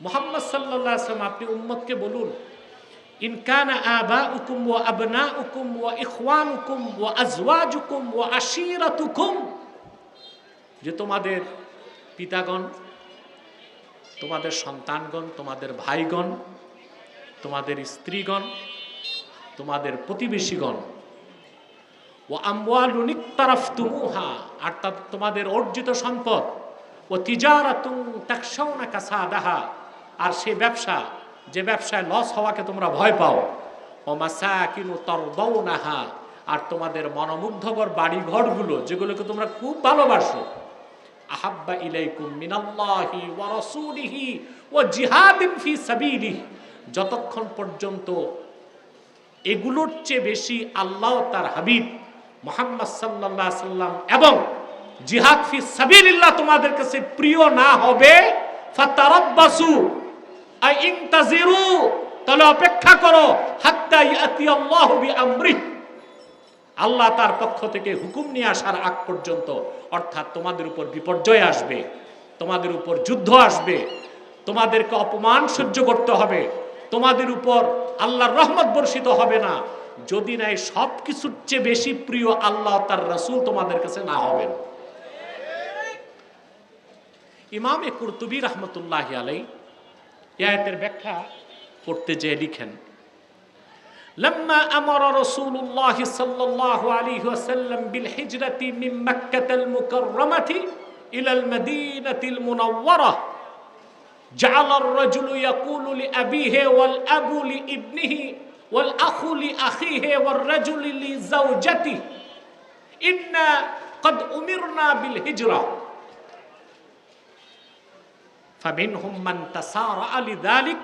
মোহাম্মদ সাল্লাহ আসলাম আপনি উম্মতকে বলুন ইনকান আবা উকুম ও আবনা উকুম ও ইখওয়ান উকুম ও আজওয়াজ উকুম ও আশিরাত যে তোমাদের পিতাগণ, তোমাদের সন্তানগণ, তোমাদের ভাইগণ, তোমাদের স্ত্রীগণ, তোমাদের প্রতিবেশীগণ ও আমওয়ালুনিক তারাফ তুমুহা আর তোমাদের অর্জিত সম্পদ ও তিজারাতুং তাকসাউনা কাসাদাহা আর সে ব্যবসা, যে ব্যবসায় লস হওয়াকে তোমরা ভয় পাও। ও মাসাকিনু তরদাউনাহা আর তোমাদের মনোমুগ্ধকর বাড়ি ঘরগুলো যেগুলোকে তোমরা খুব ভালোবাসো। আহাব্বা ইলাইকুম মিনাল্লাহি ওয়া রাসূলিহি ওয়া জিহাদিন ফি সাবিলিহি, যতক্ষণ পর্যন্ত এগুলোর চেয়ে বেশি আল্লাহ তার হাবিব মোহাম্মদ সাল্লাল্লাহু সাল্লাম এবং জিহাদ ফি সাবিলিল্লাহ তোমাদের কাছে প্রিয় না হবে, ফাতারাব্বাসু। তাহলে অপেক্ষা করো আল্লাহু তার পক্ষ থেকে হুকুম নিয়ে আসার আগ পর্যন্ত, অর্থাৎ তোমাদের উপর বিপর্যয় আসবে, তোমাদের উপর যুদ্ধ আসবে, তোমাদেরকে অপমান সহ্য করতে হবে, তোমাদের উপর আল্লাহর রহমত বর্ষিত হবে না। যদি নাই সব কিছুর চেয়ে বেশি প্রিয় আল্লাহ, তার রসুল তোমাদের কাছে না হবেন। ইমামে কুরতুবী রহমতুল্লাহ আলাই এর ব্যাখ্যা করতে যেয়ে লিখেন لما امر رسول الله صلى الله عليه وسلم بالهجره من مكه المكرمه الى المدينه المنوره جعل الرجل يقول لابيه والاب لابنه والاخ لاخيه والرجل لزوجته انا قد امرنا بالهجره ফামিন হুম্মান তাসার আলী দালিক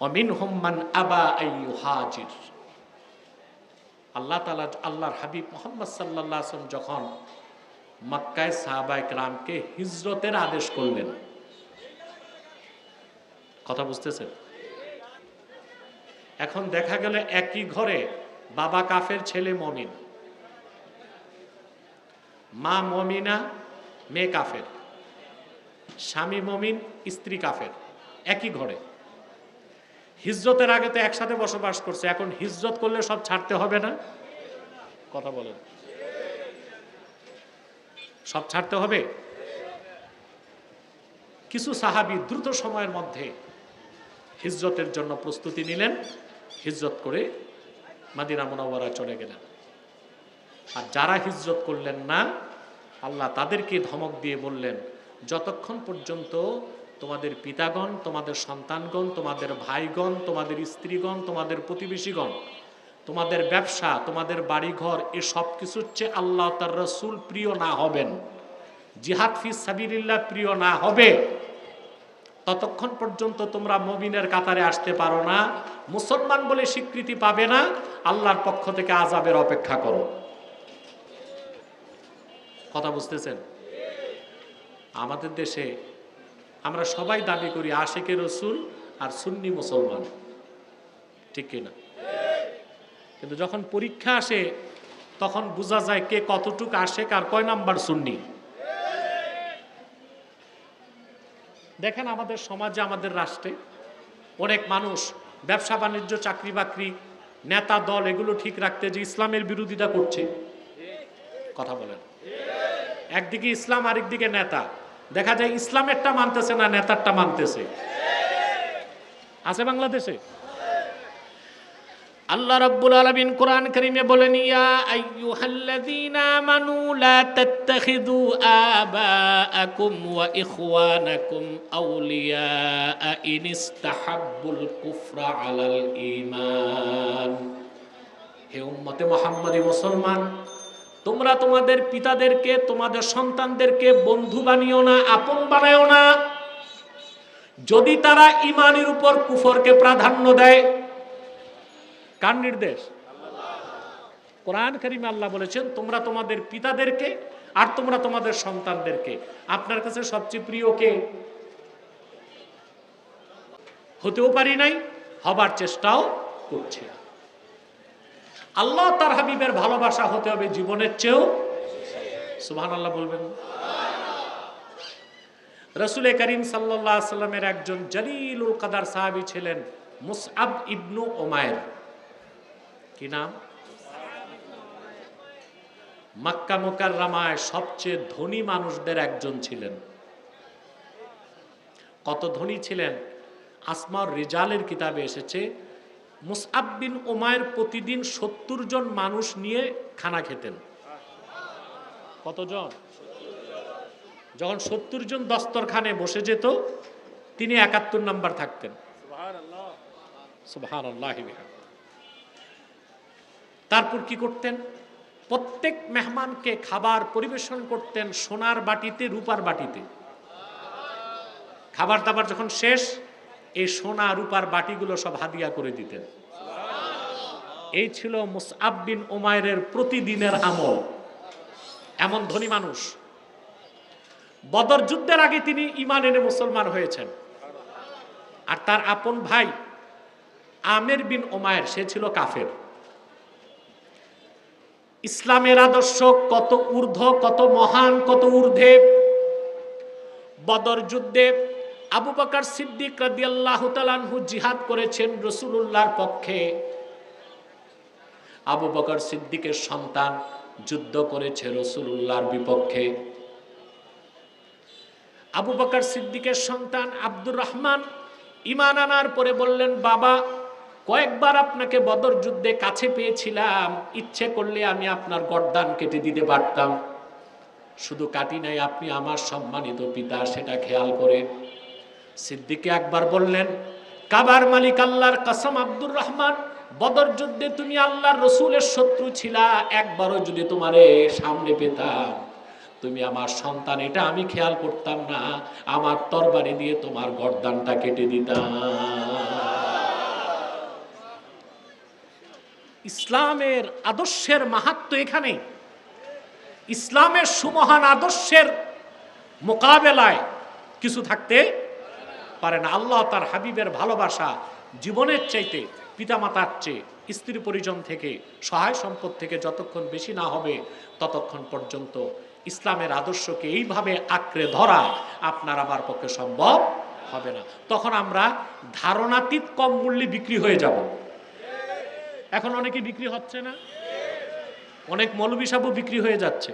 অমিন হুম্মান আবা হাজির আল্লাহ তালা আল্লাহর হাবিব মোহাম্মদ সাল্লাহ যখন মক্কায় সাহাবাই কালামকে হিজরতের আদেশ করলেন। কথা বুঝতেছেন? এখন দেখা গেল একই ঘরে বাবা কাফের, ছেলে মমিন। মা মমিনা, মেয়ে কাফের। স্বামী মমিন, স্ত্রী কাফের। একই ঘরে। হিজরতের আগে তো একসাথে বসবাস করছে, এখন হিজরত করলে সব ছাড়তে হবে না? কথা বলেন। সব ছাড়তে হবে? কিছু সাহাবি দ্রুত সময়ের মধ্যে হিজরতের জন্য প্রস্তুতি নিলেন, হিজরত করে মাদিনা মোনাওয়ারা চলে গেলেন। আর যারা হিজরত করলেন না, আল্লাহ তাদেরকে ধমক দিয়ে বললেন যতক্ষণ পর্যন্ত তোমাদের পিতাগণ, তোমাদের সন্তানগণ, তোমাদের ভাইগণ, তোমাদের স্ত্রীগণ, তোমাদের প্রতিবেশীগণ, তোমাদের ব্যবসা, তোমাদের বাড়িঘর, এ সব কিছুর চেয়ে আল্লাহ তার রসুল প্রিয় না হবেন। জিহাদ ফি সাবিরিল্লাহ প্রিয় না হবে। ততক্ষণ পর্যন্ত তোমরা মবিনের কাতারে আসতে পারো না, মুসলমান বলে স্বীকৃতি পাবে না, আল্লাহর পক্ষ থেকে আজাবের অপেক্ষা করো। কথা বুঝতেছেন? আমাদের দেশে আমরা সবাই দাবি করি আশেকে রসুল আর সুন্নি মুসলমান। ঠিক কিনা কিন্তু যখন পরীক্ষা আসে, তখন বোঝা যায় কে কতটুকু আশেক আর কয় নাম্বার সুন্নি। দেখেন আমাদের সমাজে, আমাদের রাষ্ট্রে অনেক মানুষ ব্যবসা, বাণিজ্য, চাকরি বাকরি, নেতা দল এগুলো ঠিক রাখতে যে ইসলামের বিরোধিতা করছে। কথা বলেন। একদিকে ইসলাম, আরেকদিকে নেতা। দেখা যায় ইসলামেরটা মানতেছে না নেতারটা মানতেছে। আছে বাংলাদেশে? আল্লাহ রাব্বুল আলামিন কোরআন কারীমে বলেন, ইয়া আইয়ুহাল্লাযীনা আমানু লা তাত্তাখিযু আবাআকুম ওয়া ইখওয়ানাকুম আউলিয়া ইন ইস্তাহাব্বুল কুফরা আলাল ঈমান। হে উম্মতে মুহাম্মাদি মুসলমান তোমরা তোমাদের পিতাদেরকে, তোমাদের সন্তানদেরকে বন্ধু বানিও না, আপন বানায়ও না। যদি তারা ইমানের উপর কুফরকে প্রাধান্য দেয়, কার নির্দেশ? কোরআন করিমে আল্লাহ বলেছেন, তোমরা তোমাদের পিতাদেরকে আর তোমরা তোমাদের সন্তানদেরকে। আপনার কাছে সবচেয়ে প্রিয় কে? হতেও পারি নাই, হবার চেষ্টাও করছে আল্লাহ তার হাবিবের ভালোবাসা হতে হবে জীবনের চেয়েও। সুবহান আল্লাহ বলবেন। রসুল করিম সাল্লাহ সাল্লামের একজন জলিলুল কাদার সাহাবি ছিলেন মুসআব ইবনু ওমায়ের কি নাম? মাক্কা মোকাররামায় সবচেয়ে ধনী মানুষদের একজন ছিলেন। কত ধনী ছিলেন? আসমার রিজালের কিতাবে এসেছে মুসআব বিন ওমায়ের প্রতিদিন সত্তর জন মানুষ নিয়ে খানা খেতেন। কতজন? যখন সত্তর জন দস্তরখানে বসে যেত, তিনি একাত্তর নাম্বার থাকতেন। তারপর কি করতেন? প্রত্যেক মেহমানকে খাবার পরিবেশন করতেন সোনার বাটিতে, রূপার বাটিতে। খাবার দাবার যখন শেষ এই সোনা রূপার বাটিগুলো সব হাদিয়া করে দিতেন। এই ছিল মুসআব বিন ওমায়ের প্রতিদিনের আমল। এমন ধনী মানুষ। বদর যুদ্ধের আগে তিনি ইমান এনে মুসলমান হয়েছেন। আর তার আপন ভাই আমের বিন ওমায়ের সে ছিল কাফের। ইসলামের আদর্শ কত ঊর্ধ্ব, কত মহান, কত ঊর্ধ্বে। বদর যুদ্ধে আবু বকর সিদ্দিক রাদিয়াল্লাহু তাআলাহু জিহাদ করেছেন রসুলুল্লাহর পক্ষে। আবু বকর সিদ্দিকের সন্তান যুদ্ধ করেছে রসুলুল্লাহর বিপক্ষে। আবু বকর সিদ্দিকের সন্তান আব্দুর রহমান ইমান আনার পরে বললেন, বাবা, কয়েকবার আপনাকে বদর যুদ্ধে কাছে পেয়েছিলাম। ইচ্ছে করলে আমি আপনার গর্দান কেটে দিতে পারতাম। শুধু কাটি নাই, আপনি আমার সম্মানিত পিতা, সেটা খেয়াল করে সিদ্দিকে একবার বললেন, কাবার মালিক আল্লাহর কাসাম আব্দুর রহমান, বদর যুদ্ধে তুমি আল্লাহর রসুলের শত্রু ছিলা, একবারও যদি তোমারে সামনে পেতাম। তুমি আমার সন্তান, এটা আমি খেয়াল করতাম না, আমার তরবারি দিয়ে তোমার গর্দানটা কেটে দিতাম। ইসলামের আদর্শের মাহাত্ম এখানে। ইসলামের সুমহান আদর্শের মোকাবেলায় কিছু থাকতে পারে না আল্লাহ তার হাবিবের ভালোবাসা জীবনের চাইতে পিতামাতার চেয়ে স্ত্রী পরিজন থেকে, সহায় সম্পদ থেকে যতক্ষণ বেশি না হবে, ততক্ষণ পর্যন্ত ইসলামের আদর্শকে এইভাবে আঁকড়ে ধরা আপনার আমার পক্ষে সম্ভব হবে না। তখন আমরা ধারণাতীত কম মূল্যে বিক্রি হয়ে যাব। এখন অনেকে বিক্রি হচ্ছে না। অনেক মৌলবী বিক্রি হয়ে যাচ্ছে।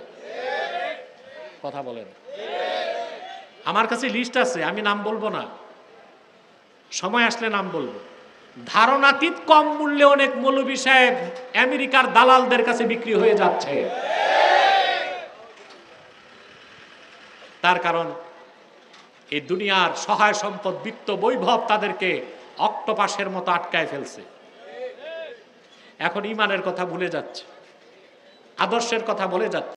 কথা বলেন। আমার কাছে লিস্ট আছে, আমি নাম বলব না। সময় আসলে নাম বলব। ধারণাতীত কম মূল্যে অনেক মৌলবী সাহেব আমেরিকার দালালদের কাছে বিক্রি হয়ে যাচ্ছে। তার কারণ, এই দুনিয়ার সহায় সম্পদ বিত্ত বৈভব তাদেরকে অক্টোপাসের মতো আটকায় ফেলছে। এখন ইমানের কথা ভুলে যাচ্ছে। আদর্শের কথা বলে যাচ্ছে।